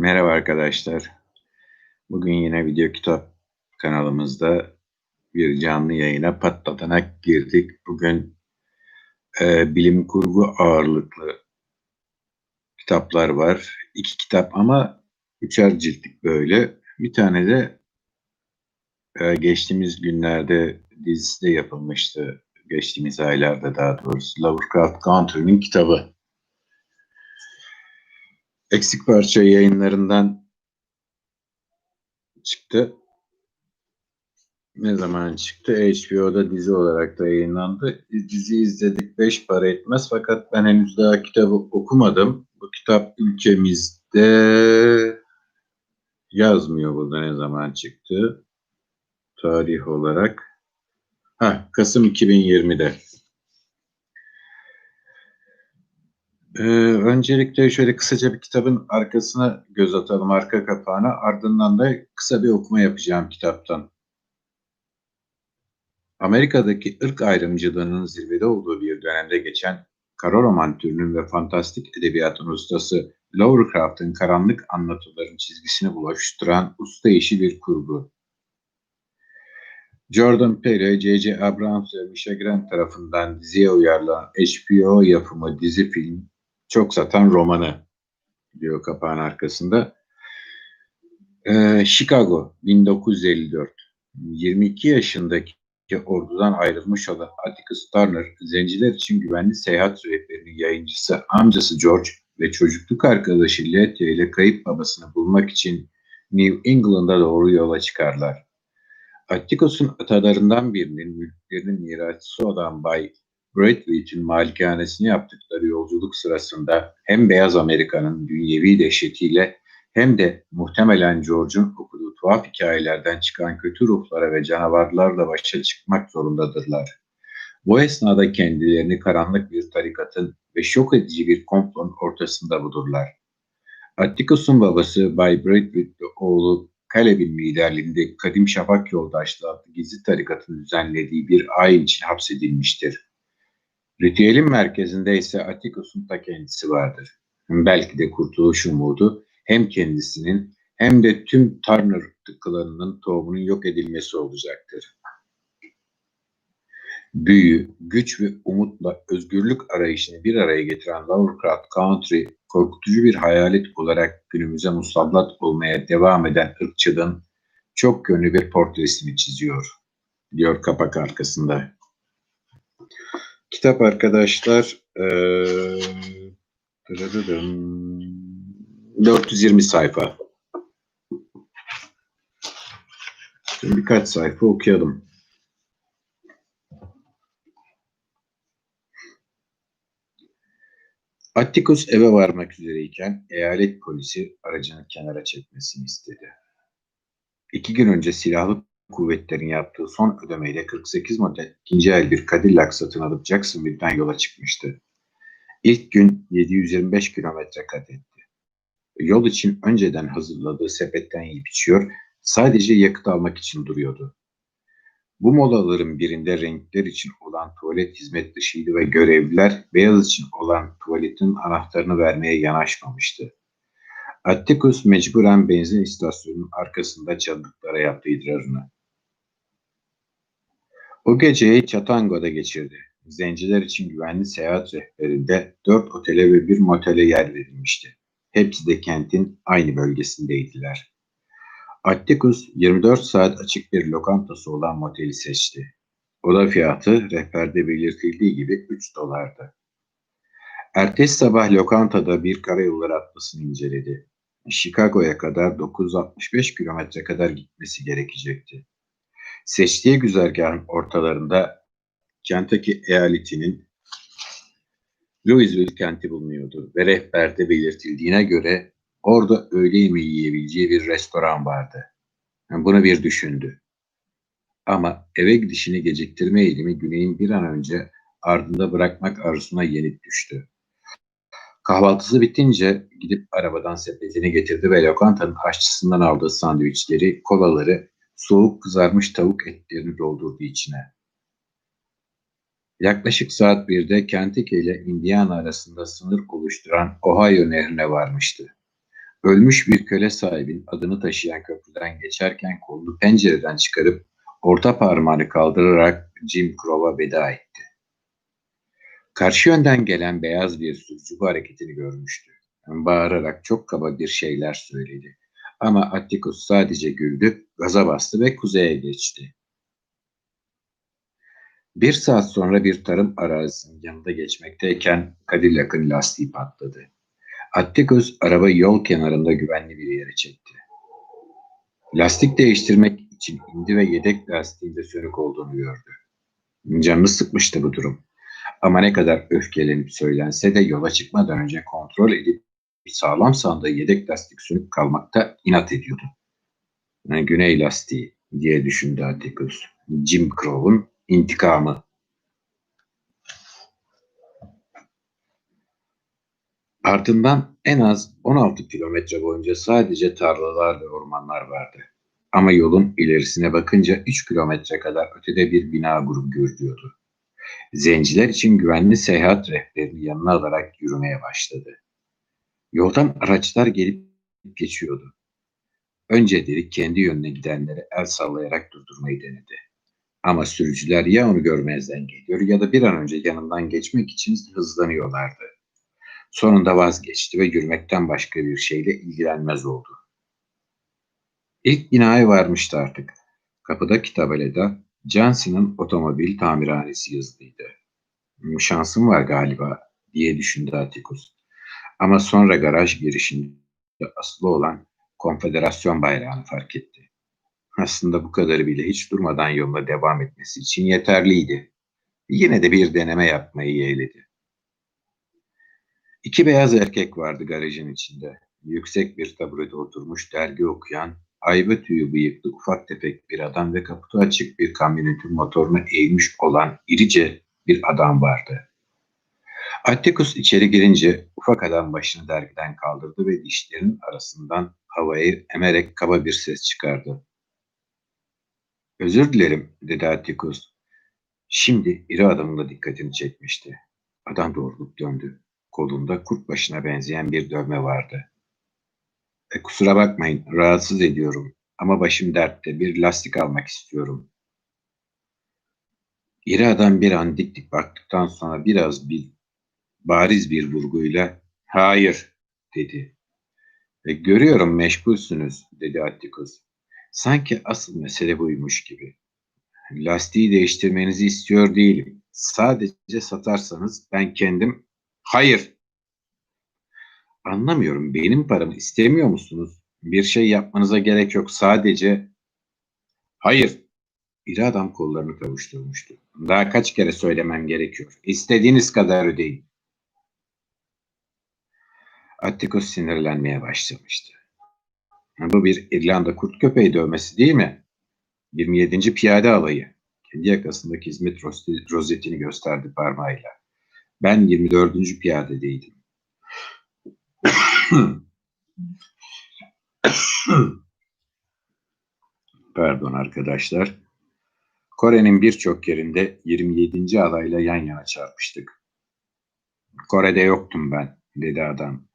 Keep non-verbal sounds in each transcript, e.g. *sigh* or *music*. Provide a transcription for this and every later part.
Merhaba arkadaşlar. Bugün yine video kitap kanalımızda bir canlı yayına patlatanak girdik. Bugün e, bilim kurgu ağırlıklı kitaplar var. İki kitap ama üçer ciltlik böyle. Bir tane de e, geçtiğimiz günlerde dizisi de yapılmıştı. Geçtiğimiz aylarda daha doğrusu Lovecraft Country'nin kitabı. Eksik Parça yayınlarından çıktı. Ne zaman çıktı? HBO'da dizi olarak da yayınlandı. Dizi izledik 5 para etmez fakat ben henüz daha kitabı okumadım. Bu kitap ülkemizde yazmıyor burada ne zaman çıktı. Tarih olarak. Ha, Kasım 2020'de. Ee, öncelikle şöyle kısaca bir kitabın arkasına göz atalım, arka kapağına. Ardından da kısa bir okuma yapacağım kitaptan. Amerika'daki ırk ayrımcılığının zirvede olduğu bir dönemde geçen kara roman türünün ve fantastik edebiyatın ustası Lovecraft'ın karanlık anlatıların çizgisini buluşturan usta işi bir kurgu. Jordan Peele, J.J. Abrams ve Misha Grant tarafından diziye uyarlanan HBO yapımı dizi film çok satan romanı diyor kapağın arkasında. Ee, Chicago 1954. 22 yaşındaki ordudan ayrılmış olan Atticus Turner, zenciler için güvenli seyahat rehberinin yayıncısı amcası George ve çocukluk arkadaşı Letya ile kayıp babasını bulmak için New England'a doğru yola çıkarlar. Atticus'un atalarından birinin mülklerinin mirasçısı olan Bay Bradley'in malikanesini yaptıkları yolculuk sırasında hem Beyaz Amerika'nın dünyevi dehşetiyle hem de muhtemelen George'un okuduğu tuhaf hikayelerden çıkan kötü ruhlara ve canavarlarla başa çıkmak zorundadırlar. Bu esnada kendilerini karanlık bir tarikatın ve şok edici bir komplonun ortasında bulurlar. Atticus'un babası Bay Bradley'li oğlu Caleb'in liderliğinde Kadim Şafak Yoldaşlığı adlı gizli tarikatın düzenlediği bir ayin için hapsedilmiştir. Ritüelin merkezinde ise Atticus'un ta kendisi vardır. Belki de kurtuluş umudu hem kendisinin hem de tüm Turner klanının tohumunun yok edilmesi olacaktır. Büyü, güç ve umutla özgürlük arayışını bir araya getiren Lovecraft Country, korkutucu bir hayalet olarak günümüze musallat olmaya devam eden ırkçılığın çok yönlü bir portresini çiziyor, diyor kapak arkasında. Kitap arkadaşlar ee, 420 sayfa. Şimdi birkaç sayfa okuyalım. Atticus eve varmak üzereyken eyalet polisi aracını kenara çekmesini istedi. İki gün önce silahlı kuvvetlerin yaptığı son ödemeyle 48 model ikinci el bir Cadillac satın alıp Jacksonville'den yola çıkmıştı. İlk gün 725 kilometre kat etti. Yol için önceden hazırladığı sepetten yiyip içiyor, sadece yakıt almak için duruyordu. Bu molaların birinde renkler için olan tuvalet hizmet dışıydı ve görevliler beyaz için olan tuvaletin anahtarını vermeye yanaşmamıştı. Atticus mecburen benzin istasyonunun arkasında çaldıklara yaptı idrarını. O geceyi Çatango'da geçirdi. Zenciler için güvenli seyahat rehberinde dört otele ve bir motele yer verilmişti. Hepsi de kentin aynı bölgesindeydiler. Atticus 24 saat açık bir lokantası olan moteli seçti. Oda fiyatı rehberde belirtildiği gibi 3 dolardı. Ertesi sabah lokantada bir karayolları atlasını inceledi. Chicago'ya kadar 965 kilometre kadar gitmesi gerekecekti. Seçtiği güzergahın ortalarında Kentucky eyaletinin Louisville kenti bulunuyordu ve rehberde belirtildiğine göre orada öğle yemeği yiyebileceği bir restoran vardı. Yani bunu bir düşündü. Ama eve gidişini geciktirme eğilimi Güney'in bir an önce ardında bırakmak arzusuna yenik düştü. Kahvaltısı bitince gidip arabadan sepetini getirdi ve lokantanın aşçısından aldığı sandviçleri, kolaları soğuk kızarmış tavuk etlerini doldurdu içine. Yaklaşık saat 1'de Kentucky ile Indiana arasında sınır oluşturan Ohio nehrine varmıştı. Ölmüş bir köle sahibin adını taşıyan köprüden geçerken kolunu pencereden çıkarıp orta parmağını kaldırarak Jim Crow'a veda etti. Karşı yönden gelen beyaz bir sürücü bu hareketini görmüştü. Bağırarak çok kaba bir şeyler söyledi. Ama Atticus sadece güldü, gaza bastı ve kuzeye geçti. Bir saat sonra bir tarım arazisinin yanında geçmekteyken Cadillac'ın lastiği patladı. Atticus arabayı yol kenarında güvenli bir yere çekti. Lastik değiştirmek için indi ve yedek lastiğinde sönük olduğunu gördü. Canını sıkmıştı bu durum. Ama ne kadar öfkelenip söylense de yola çıkmadan önce kontrol edip bir sağlam sandığı yedek lastik sönük kalmakta inat ediyordu. Yani güney lastiği diye düşündü Atticus. Jim Crow'un intikamı. Ardından en az 16 kilometre boyunca sadece tarlalar ve ormanlar vardı. Ama yolun ilerisine bakınca 3 kilometre kadar ötede bir bina grubu görülüyordu. Zenciler için güvenli seyahat rehberini yanına alarak yürümeye başladı. Yoldan araçlar gelip geçiyordu. Önce Derek kendi yönüne gidenleri el sallayarak durdurmayı denedi. Ama sürücüler ya onu görmezden geliyor ya da bir an önce yanından geçmek için hızlanıyorlardı. Sonunda vazgeçti ve yürümekten başka bir şeyle ilgilenmez oldu. İlk binaya varmıştı artık. Kapıdaki tabelada Johnson'ın otomobil tamirhanesi yazılıydı. Şansım var galiba diye düşündü Atticus. Ama sonra garaj girişinde asılı olan konfederasyon bayrağını fark etti. Aslında bu kadarı bile hiç durmadan yoluna devam etmesi için yeterliydi. Yine de bir deneme yapmayı yeğledi. İki beyaz erkek vardı garajın içinde. Yüksek bir taburede oturmuş dergi okuyan, ayva tüyü bıyıklı ufak tefek bir adam ve kaputu açık bir kamyonetin motoruna eğilmiş olan irice bir adam vardı. Atticus içeri girince ufak adam başını dergiden kaldırdı ve dişlerinin arasından havayı emerek kaba bir ses çıkardı. Özür dilerim dedi Atticus. Şimdi iri adamın da dikkatini çekmişti. Adam doğrulup döndü. Kolunda kurt başına benzeyen bir dövme vardı. E, kusura bakmayın, rahatsız ediyorum. Ama başım dertte, bir lastik almak istiyorum. İri adam bir an dik dik baktıktan sonra biraz bir bariz bir vurguyla hayır dedi. Ve görüyorum meşgulsünüz dedi Atticus. Sanki asıl mesele buymuş gibi. Lastiği değiştirmenizi istiyor değilim. Sadece satarsanız ben kendim hayır Anlamıyorum. Benim paramı istemiyor musunuz? Bir şey yapmanıza gerek yok. Sadece hayır. İri adam kollarını kavuşturmuştu. Daha kaç kere söylemem gerekiyor. İstediğiniz kadar ödeyin. Atticus sinirlenmeye başlamıştı. Bu bir İrlanda kurt köpeği dövmesi değil mi? 27. Piyade Alayı. Kendi yakasındaki hizmet rozetini gösterdi parmağıyla. Ben 24. piyadedeydim. *coughs* Pardon arkadaşlar. Kore'nin birçok yerinde 27. alayla yan yana çarpıştık. Kore'de yoktum ben, dedi adam.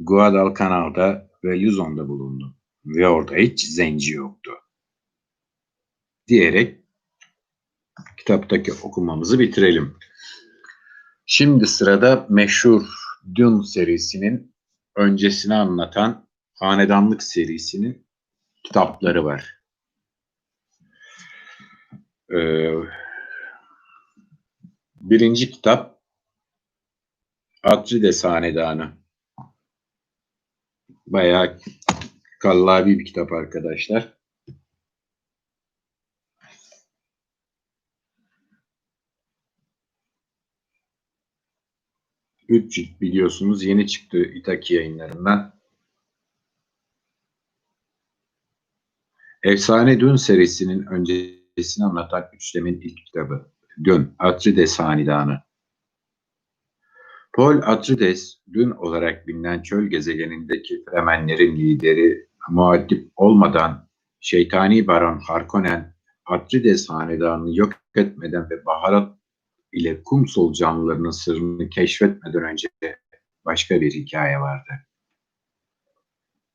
Guadalcanal'da ve Luzon'da bulundum. Ve orada hiç zenci yoktu. Diyerek kitaptaki okumamızı bitirelim. Şimdi sırada meşhur Dune serisinin öncesini anlatan Hanedanlık serisinin kitapları var. Ee, birinci kitap Atrides Hanedanı. Bayağı kallavi bir kitap arkadaşlar. Üç cilt biliyorsunuz yeni çıktı İtaki yayınlarından. Efsane Dün serisinin öncesini anlatan üçlemin ilk kitabı. Dün, Atrides Hanedanı. Paul Atreides, dün olarak bilinen çöl gezegenindeki Fremenlerin lideri, muadip olmadan şeytani baron Harkonnen, Atreides hanedanını yok etmeden ve baharat ile kum solucanlarının sırrını keşfetmeden önce başka bir hikaye vardı.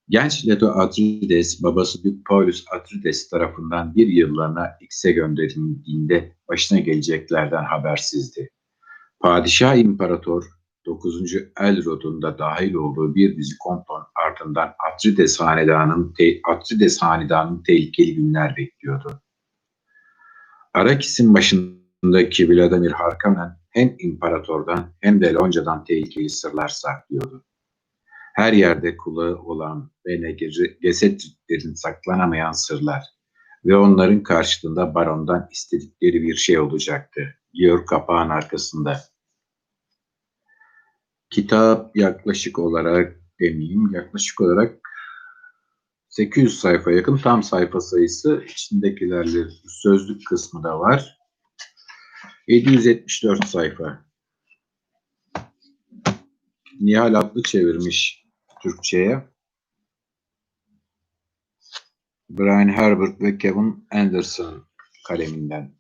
Genç Leto Atrides, babası Dük Paulus Atrides tarafından bir yıllığına X'e gönderildiğinde başına geleceklerden habersizdi. Padişah İmparator 9. Elrod'un da dahil olduğu bir dizi komplon ardından Atrides Hanedanı'nın te Atrides Hanedanı'nın tehlikeli günler bekliyordu. Arakis'in başındaki Vladimir Harkonnen hem imparatordan hem de Lonca'dan tehlikeli sırlar saklıyordu. Her yerde kulağı olan ve Gesetritlerin saklanamayan sırlar ve onların karşılığında barondan istedikleri bir şey olacaktı. Georg kapağın arkasında. Kitap yaklaşık olarak demeyeyim, yaklaşık olarak 800 sayfa yakın tam sayfa sayısı içindekilerle sözlük kısmı da var. 774 sayfa. Nihal Atlı çevirmiş Türkçe'ye. Brian Herbert ve Kevin Anderson kaleminden.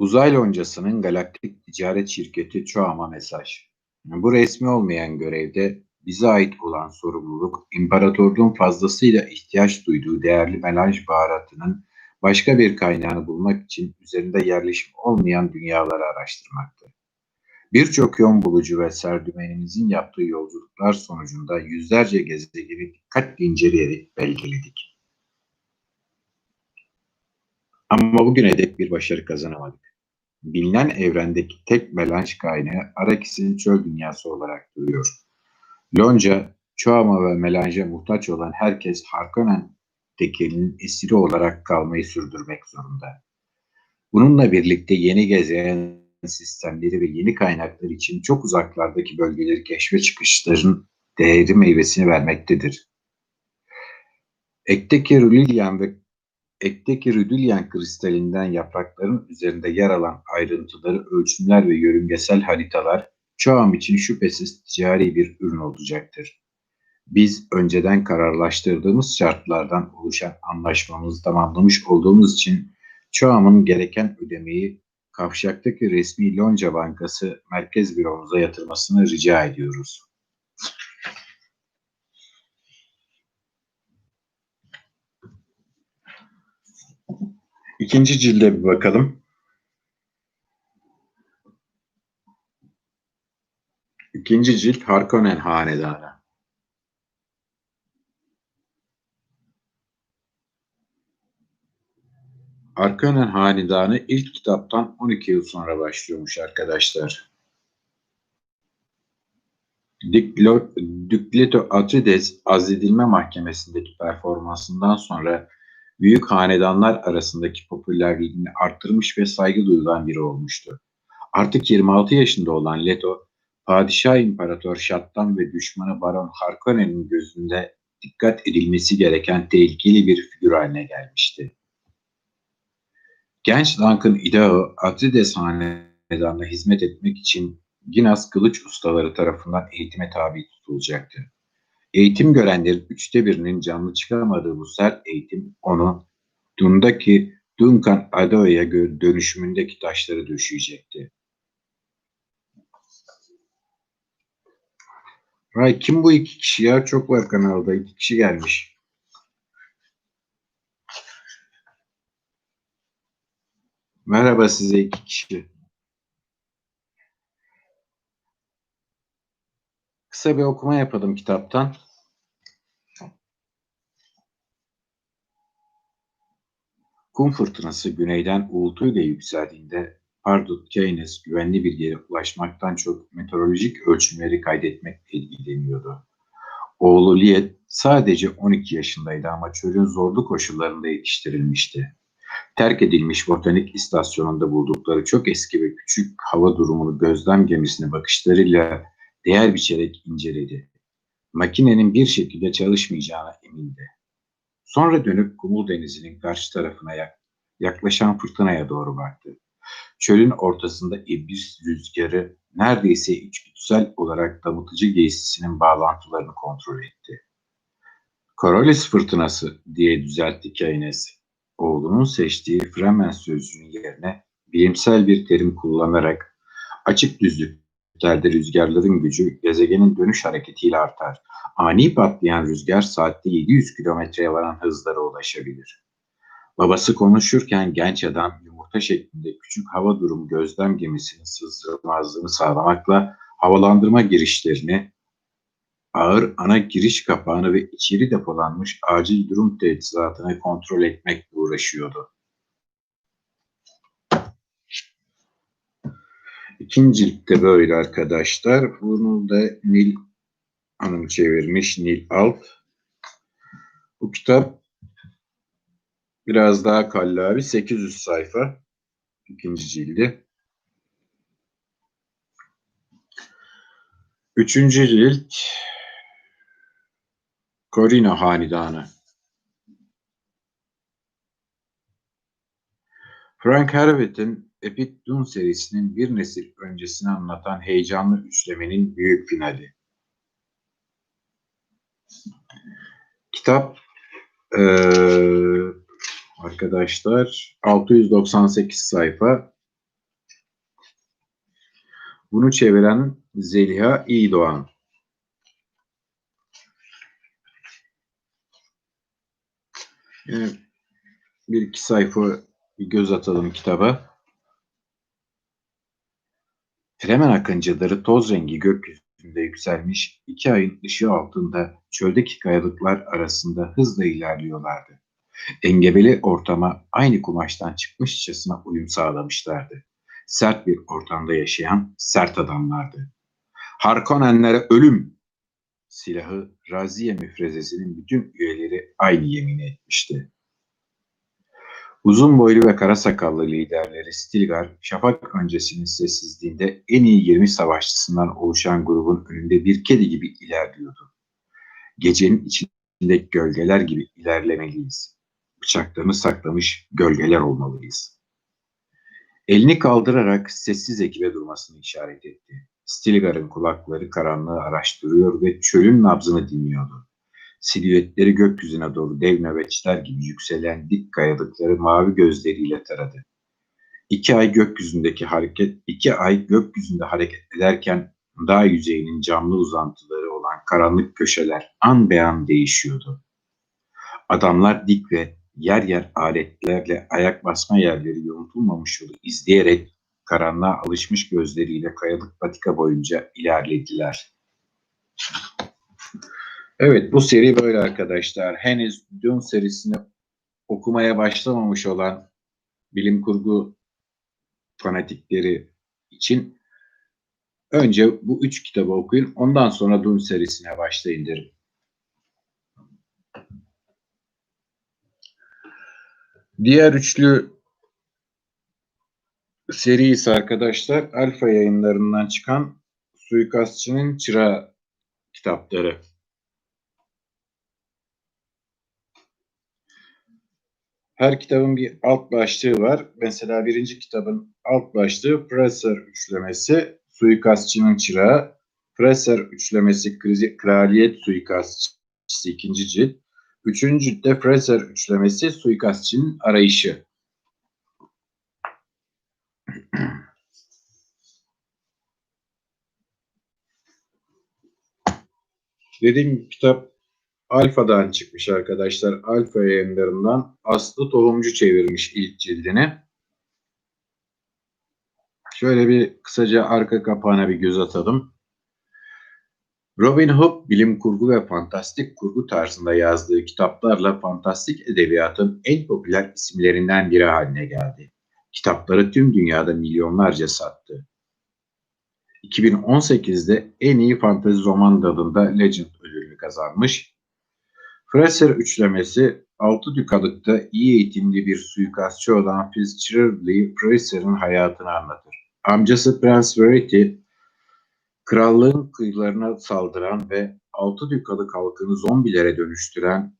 Uzay loncasının galaktik ticaret şirketi Çoğama mesaj. Bu resmi olmayan görevde bize ait olan sorumluluk, imparatorluğun fazlasıyla ihtiyaç duyduğu değerli melanj baharatının başka bir kaynağını bulmak için üzerinde yerleşim olmayan dünyaları araştırmaktı. Birçok yön bulucu ve serdümenimizin yaptığı yolculuklar sonucunda yüzlerce gezegeni dikkatle inceleyerek belgeledik. Ama bugüne dek bir başarı kazanamadık bilinen evrendeki tek melanj kaynağı Arakis'in çöl dünyası olarak duruyor. Lonca, Çoğama ve melanja muhtaç olan herkes Harkonnen tekelinin esiri olarak kalmayı sürdürmek zorunda. Bununla birlikte yeni gezegen sistemleri ve yeni kaynaklar için çok uzaklardaki bölgeleri keşfe çıkışların değeri meyvesini vermektedir. Ekteki Rulilyan ve Ekteki rüdülyen kristalinden yaprakların üzerinde yer alan ayrıntıları, ölçümler ve yörüngesel haritalar çoğum için şüphesiz ticari bir ürün olacaktır. Biz önceden kararlaştırdığımız şartlardan oluşan anlaşmamızı tamamlamış olduğumuz için çoğumun gereken ödemeyi Kavşak'taki resmi Lonca Bankası Merkez Büromuza yatırmasını rica ediyoruz. İkinci cilde bir bakalım. İkinci cilt Harkonnen Hanedanı. Harkonnen Hanedanı ilk kitaptan 12 yıl sonra başlıyormuş arkadaşlar. Dükleto Atrides azledilme mahkemesindeki performansından sonra büyük hanedanlar arasındaki popülerliğini arttırmış ve saygı duyulan biri olmuştu. Artık 26 yaşında olan Leto, Padişah İmparator Şattan ve düşmanı Baron Harkonnen'in gözünde dikkat edilmesi gereken tehlikeli bir figür haline gelmişti. Genç Duncan Idaho, Atrides Hanedanı'na hizmet etmek için Ginas kılıç ustaları tarafından eğitime tabi tutulacaktı. Eğitim görenlerin üçte birinin canlı çıkamadığı bu sert eğitim onu Dun'daki Duncan Ado'ya dönüşümündeki taşları döşeyecekti. Ray kim bu iki kişi ya? Çok var kanalda. iki kişi gelmiş. Merhaba size iki kişi. Kısa bir okuma yapalım kitaptan. Kum fırtınası güneyden uğultuyla yükseldiğinde Pardut Keynes güvenli bir yere ulaşmaktan çok meteorolojik ölçümleri kaydetmekle ilgileniyordu. Oğlu Liet sadece 12 yaşındaydı ama çölün zorlu koşullarında yetiştirilmişti. Terk edilmiş botanik istasyonunda buldukları çok eski ve küçük hava durumunu gözlem gemisine bakışlarıyla değer biçerek inceledi. Makinenin bir şekilde çalışmayacağına emindi. Sonra dönüp Kumul Denizi'nin karşı tarafına yaklaşan fırtınaya doğru baktı. Çölün ortasında iblis rüzgarı neredeyse içgüdüsel olarak damıtıcı giysisinin bağlantılarını kontrol etti. Coriolis fırtınası diye düzeltti Keynes. Oğlunun seçtiği Fremen sözcüğünün yerine bilimsel bir terim kullanarak Açık düzlüklerde rüzgarların gücü gezegenin dönüş hareketiyle artar. Ani patlayan rüzgar saatte 700 kilometreye varan hızlara ulaşabilir. Babası konuşurken genç adam yumurta şeklinde küçük hava durum gözlem gemisinin sızdırmazlığını sağlamakla havalandırma girişlerini, ağır ana giriş kapağını ve içeri depolanmış acil durum teçhizatını kontrol etmekle uğraşıyordu. İkinci ciltte böyle arkadaşlar. Bunu da Nil Hanım çevirmiş. Nil Alt. Bu kitap biraz daha kallavi. 800 sayfa. ikinci cildi. Üçüncü cilt Corino Hanedanı. Frank Herbert'in Epic Dune serisinin bir nesil öncesini anlatan heyecanlı üçlemenin büyük finali. Kitap ee, arkadaşlar 698 sayfa. Bunu çeviren Zeliha İyidoğan. Yine bir iki sayfa bir göz atalım kitaba. Fremen akıncıları toz rengi gökyüzünde yükselmiş iki ayın ışığı altında çöldeki kayalıklar arasında hızla ilerliyorlardı. Engebeli ortama aynı kumaştan çıkmışçasına uyum sağlamışlardı. Sert bir ortamda yaşayan sert adamlardı. Harkonnenlere ölüm silahı Raziye müfrezesinin bütün üyeleri aynı yemin etmişti. Uzun boylu ve kara sakallı liderleri Stilgar, şafak öncesinin sessizliğinde en iyi 20 savaşçısından oluşan grubun önünde bir kedi gibi ilerliyordu. Gecenin içindeki gölgeler gibi ilerlemeliyiz. Bıçaklarını saklamış gölgeler olmalıyız. Elini kaldırarak sessiz ekibe durmasını işaret etti. Stilgar'ın kulakları karanlığı araştırıyor ve çölün nabzını dinliyordu. Silüetleri gökyüzüne doğru dev nöbetçiler gibi yükselen dik kayalıkları mavi gözleriyle taradı. İki ay gökyüzündeki hareket, iki ay gökyüzünde hareket ederken dağ yüzeyinin camlı uzantıları olan karanlık köşeler an be an değişiyordu. Adamlar dik ve yer yer aletlerle ayak basma yerleri yontulmamış yolu izleyerek karanlığa alışmış gözleriyle kayalık patika boyunca ilerlediler. Evet bu seri böyle arkadaşlar. Henüz Dune serisini okumaya başlamamış olan bilim kurgu fanatikleri için önce bu üç kitabı okuyun. Ondan sonra Dune serisine başlayın derim. Diğer üçlü seri ise arkadaşlar Alfa yayınlarından çıkan Suikastçının Çırağı kitapları. Her kitabın bir alt başlığı var. Mesela birinci kitabın alt başlığı Presser üçlemesi, suikastçının çırağı. Presser üçlemesi kraliyet suikastçısı ikinci cilt. Üçüncü ciltte Presser üçlemesi suikastçının arayışı. Dediğim kitap Alfa'dan çıkmış arkadaşlar. Alfa yayınlarından Aslı Tohumcu çevirmiş ilk cildini. Şöyle bir kısaca arka kapağına bir göz atalım. Robin Hood bilim kurgu ve fantastik kurgu tarzında yazdığı kitaplarla fantastik edebiyatın en popüler isimlerinden biri haline geldi. Kitapları tüm dünyada milyonlarca sattı. 2018'de en iyi fantezi roman dalında Legend ödülünü kazanmış Fraser üçlemesi altı dükalıkta iyi eğitimli bir suikastçı olan Fitzgerald Fraser'ın hayatını anlatır. Amcası Prince Verity, krallığın kıyılarına saldıran ve altı dükalık halkını zombilere dönüştüren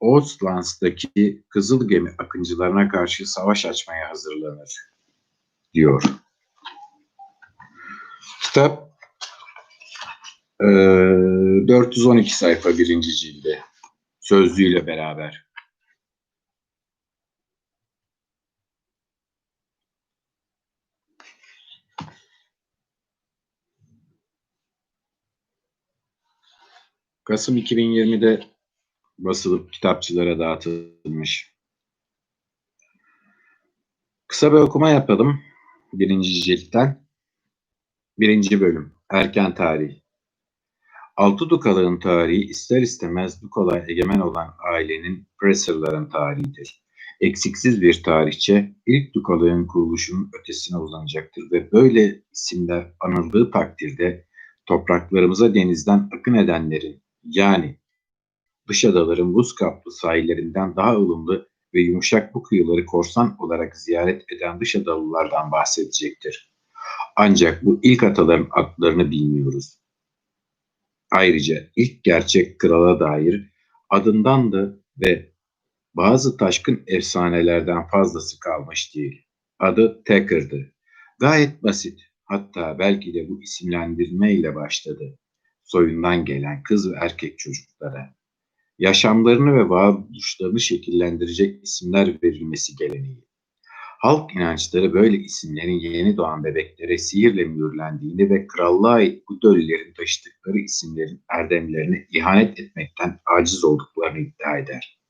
Ostlands'daki Kızıl Gemi akıncılarına karşı savaş açmaya hazırlanır, diyor. Kitap e, 412 sayfa birinci cilde sözlüğüyle beraber. Kasım 2020'de basılıp kitapçılara dağıtılmış. Kısa bir okuma yapalım birinci ciltten. Birinci bölüm, erken tarih. Altı Dukalığın tarihi ister istemez Dukal'a egemen olan ailenin Presser'ların tarihidir. Eksiksiz bir tarihçe ilk Dukalığın kuruluşunun ötesine uzanacaktır ve böyle isimler anıldığı takdirde topraklarımıza denizden akın edenlerin yani dış adaların buz kaplı sahillerinden daha ılımlı ve yumuşak bu kıyıları korsan olarak ziyaret eden dış adalılardan bahsedecektir. Ancak bu ilk ataların adlarını bilmiyoruz. Ayrıca ilk gerçek krala dair adından da ve bazı taşkın efsanelerden fazlası kalmış değil. Adı Tekker'dı. Gayet basit. Hatta belki de bu isimlendirme ile başladı. Soyundan gelen kız ve erkek çocuklara. Yaşamlarını ve varoluşlarını şekillendirecek isimler verilmesi geleneği. Halk inançları böyle isimlerin yeni doğan bebeklere sihirle mühürlendiğini ve krallığa ait bu döllerin taşıdıkları isimlerin erdemlerine ihanet etmekten aciz olduklarını iddia eder.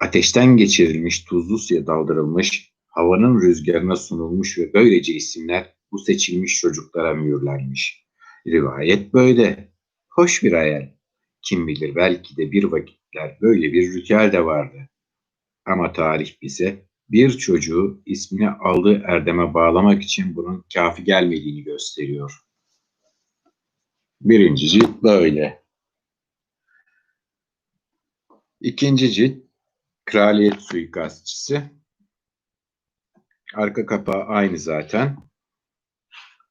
Ateşten geçirilmiş tuzlu suya daldırılmış, havanın rüzgarına sunulmuş ve böylece isimler bu seçilmiş çocuklara mühürlenmiş. Rivayet böyle. Hoş bir hayal. Kim bilir belki de bir vakitler böyle bir ritüel de vardı. Ama tarih bize bir çocuğu ismini aldığı erdeme bağlamak için bunun kafi gelmediğini gösteriyor. Birinci cilt böyle. İkinci cilt Kraliyet Suikastçısı. Arka kapağı aynı zaten.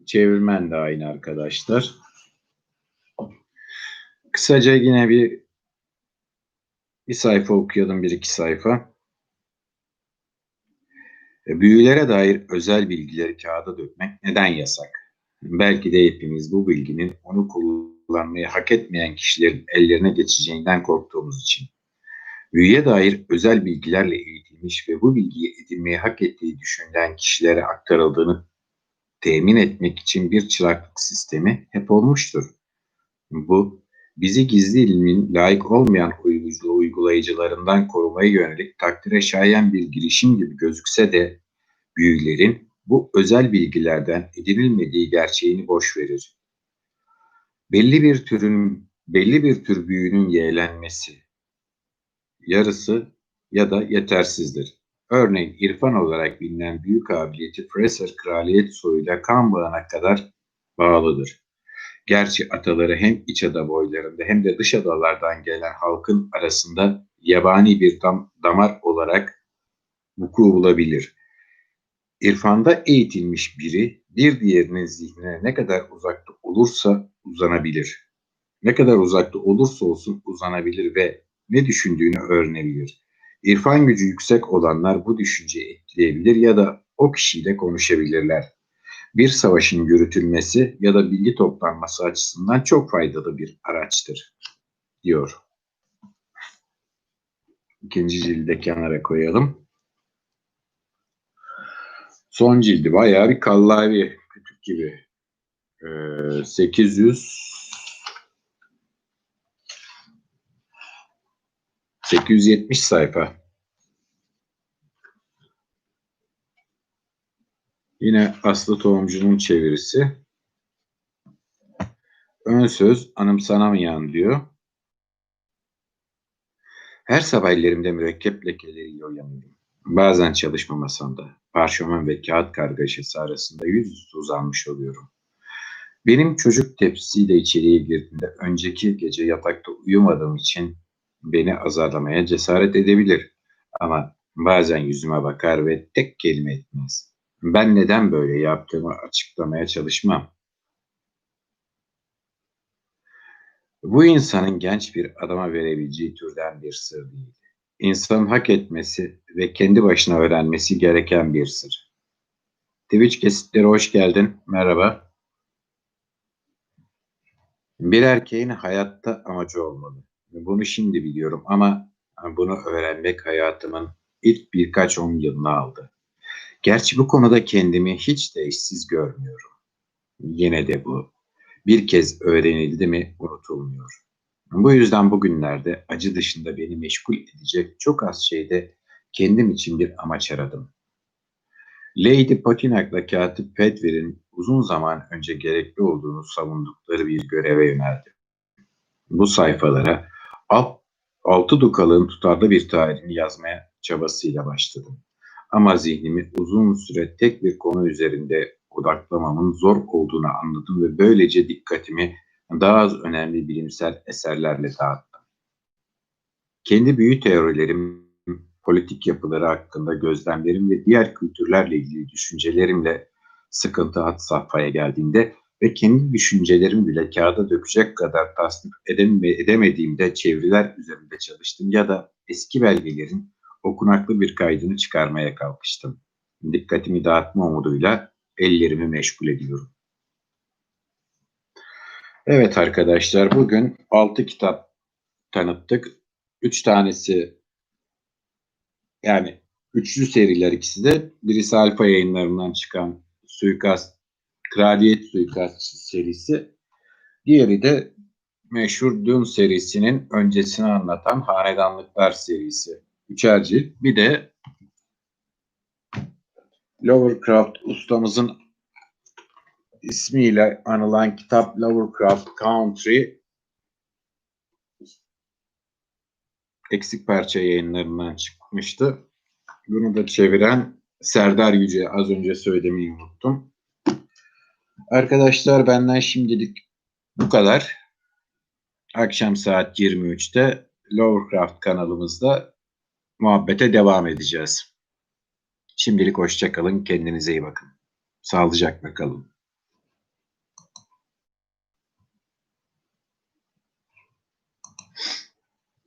Çevirmen de aynı arkadaşlar. Kısaca yine bir bir sayfa okuyalım, bir iki sayfa. E, büyülere dair özel bilgileri kağıda dökmek neden yasak? Belki de hepimiz bu bilginin onu kullanmayı hak etmeyen kişilerin ellerine geçeceğinden korktuğumuz için. Büyüye dair özel bilgilerle eğitilmiş ve bu bilgiyi edinmeyi hak ettiği düşünülen kişilere aktarıldığını temin etmek için bir çıraklık sistemi hep olmuştur. Bu, bizi gizli ilmin layık olmayan uygulayıcılarından korumaya yönelik takdire şayan bir girişim gibi gözükse de büyülerin bu özel bilgilerden edinilmediği gerçeğini boş verir. Belli bir türün belli bir tür büyünün yeğlenmesi yarısı ya da yetersizdir. Örneğin irfan olarak bilinen büyük kabiliyeti Fraser kraliyet soyuyla kan bağına kadar bağlıdır. Gerçi ataları hem iç ada boylarında hem de dış adalardan gelen halkın arasında yabani bir dam, damar olarak vuku bulabilir. İrfanda eğitilmiş biri bir diğerinin zihnine ne kadar uzakta olursa uzanabilir. Ne kadar uzakta olursa olsun uzanabilir ve ne düşündüğünü öğrenebilir. İrfan gücü yüksek olanlar bu düşünceyi etkileyebilir ya da o kişiyle konuşabilirler. Bir savaşın yürütülmesi ya da bilgi toplanması açısından çok faydalı bir araçtır, diyor. İkinci cilde kenara koyalım. Son cildi bayağı bir kallavi, kütük gibi. Ee, 800 870 sayfa. Yine Aslı Tohumcu'nun çevirisi. Ön söz anımsanamayan diyor. Her sabah ellerimde mürekkep lekeleriyle uyanıyorum. Bazen çalışma masamda, parşömen ve kağıt kargaşası arasında yüzüstü uzanmış oluyorum. Benim çocuk tepsiyle içeriye girdiğinde önceki gece yatakta uyumadığım için beni azarlamaya cesaret edebilir. Ama bazen yüzüme bakar ve tek kelime etmez. Ben neden böyle yaptığımı açıklamaya çalışmam. Bu insanın genç bir adama verebileceği türden bir sır değil. İnsanın hak etmesi ve kendi başına öğrenmesi gereken bir sır. Twitch kesitleri hoş geldin. Merhaba. Bir erkeğin hayatta amacı olmalı. Bunu şimdi biliyorum ama bunu öğrenmek hayatımın ilk birkaç on yılını aldı. Gerçi bu konuda kendimi hiç de işsiz görmüyorum. Yine de bu bir kez öğrenildi mi unutulmuyor. Bu yüzden bugünlerde acı dışında beni meşgul edecek çok az şeyde kendim için bir amaç aradım. Lady Potinak'la Katip Pedver'in uzun zaman önce gerekli olduğunu savundukları bir göreve yöneldim. Bu sayfalara alt, altı dukalığın tutarlı bir tarihini yazmaya çabasıyla başladım. Ama zihnimi uzun süre tek bir konu üzerinde odaklamamın zor olduğunu anladım ve böylece dikkatimi daha az önemli bilimsel eserlerle dağıttım. Kendi büyü teorilerim, politik yapıları hakkında gözlemlerim ve diğer kültürlerle ilgili düşüncelerimle sıkıntı hat safhaya geldiğinde ve kendi düşüncelerimi bile kağıda dökecek kadar tasnif edemediğimde çeviriler üzerinde çalıştım ya da eski belgelerin okunaklı bir kaydını çıkarmaya kalkıştım. Dikkatimi dağıtma umuduyla ellerimi meşgul ediyorum. Evet arkadaşlar bugün 6 kitap tanıttık. 3 tanesi yani üçlü seriler ikisi de. Birisi Alfa yayınlarından çıkan Suikast, Kraliyet Suikast serisi. Diğeri de meşhur Dün serisinin öncesini anlatan Hanedanlıklar serisi. Üçer cilt. Bir de Lovecraft ustamızın ismiyle anılan kitap Lovecraft Country eksik parça yayınlarından çıkmıştı. Bunu da çeviren Serdar Yüce az önce söylemeyi unuttum. Arkadaşlar benden şimdilik bu kadar. Akşam saat 23'te Lovecraft kanalımızda muhabbete devam edeceğiz. Şimdilik hoşçakalın, kendinize iyi bakın. Sağlıcakla kalın.